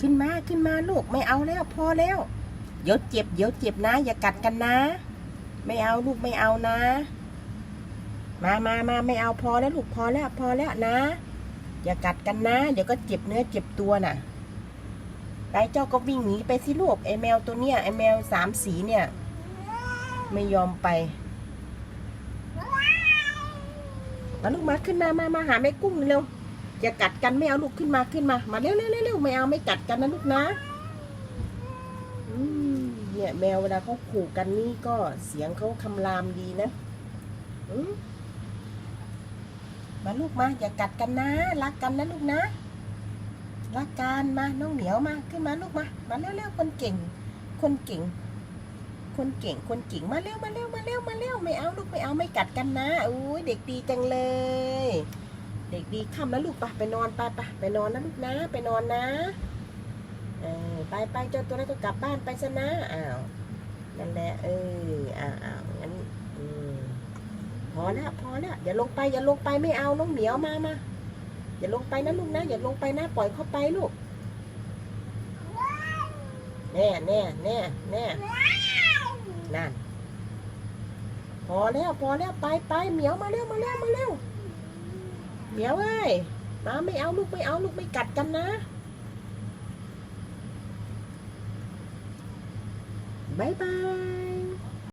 ขึ้นมาขึ้นมาลูกไม่เอาแล้วพอแล้ว เดี๋ยวเจ็บเดี๋ยวเจ็บนะ อย่ากัดกันนะ ไม่เอาลูกไม่เอานะ มามามาไม่เอาพอแล้วลูกพอแล้วพอแล้วนะ อย่ากัดกันนะ เดี๋ยวก็เจ็บเนื้อเจ็บตัวน่ะไปเจ้าก็วิ่งหนีไปสิลูกไอแมวตัวเนี้ยไอแมวสามสีเนี่ย ไม่ยอมไปมาลูกมาขึ้นมามามาหาแม่กุ้งเร็ว อย่ากัดกันไม่เอาลูกขึ้นมาขึ้นมา มาเร็วเร็วเร็วเร็วไม่เอาไม่กัดกันนะลูกนะเนี่ยแมวเวลาเขาขู่กันนี่ก็เสียงเขาคำรามดีนะมมาลูกมาอย่ากัดกันนะ รักกันนะลูกนะ รักกันมาน้องเหนียวมาขึ้นมาลูกมา มาเร็วเร็วคนเก่ง คนเก่ง คนเก่งคนเก่งมาเร็วมาเร็วมาเร็วมาเร็วไม่เอาลูกไม่เอาไม่กัดกันนะอุ้ยเด็กดีจังเลย เด็กดีค่ำแล้วลูกไปไปนอนไปไปไปนอนนะลูกนะ ไปนอนนะเออไปไปเจ้าตัวนั้นก็กลับบ้านไปซะนะอ้าวนั่นแหละเอออ้าวอ้าวงั้นอืมพอแล้วพอแล้วอย่าลงไปอย่าลงไปไม่เอาน้องเหมียวมามาอย่าลงไปนะลูกนะอย่าลงไปนะปล่อยเข้าไปลูกแน่แน่แน่แน่นั่นพอแล้วพอแล้วไปไปเหมียวมาเร็วมาเร็วมาเร็ว เหมียวเอ้ยมาไม่เอาลูกไม่เอาลูกไม่กัดกันนะบายบาย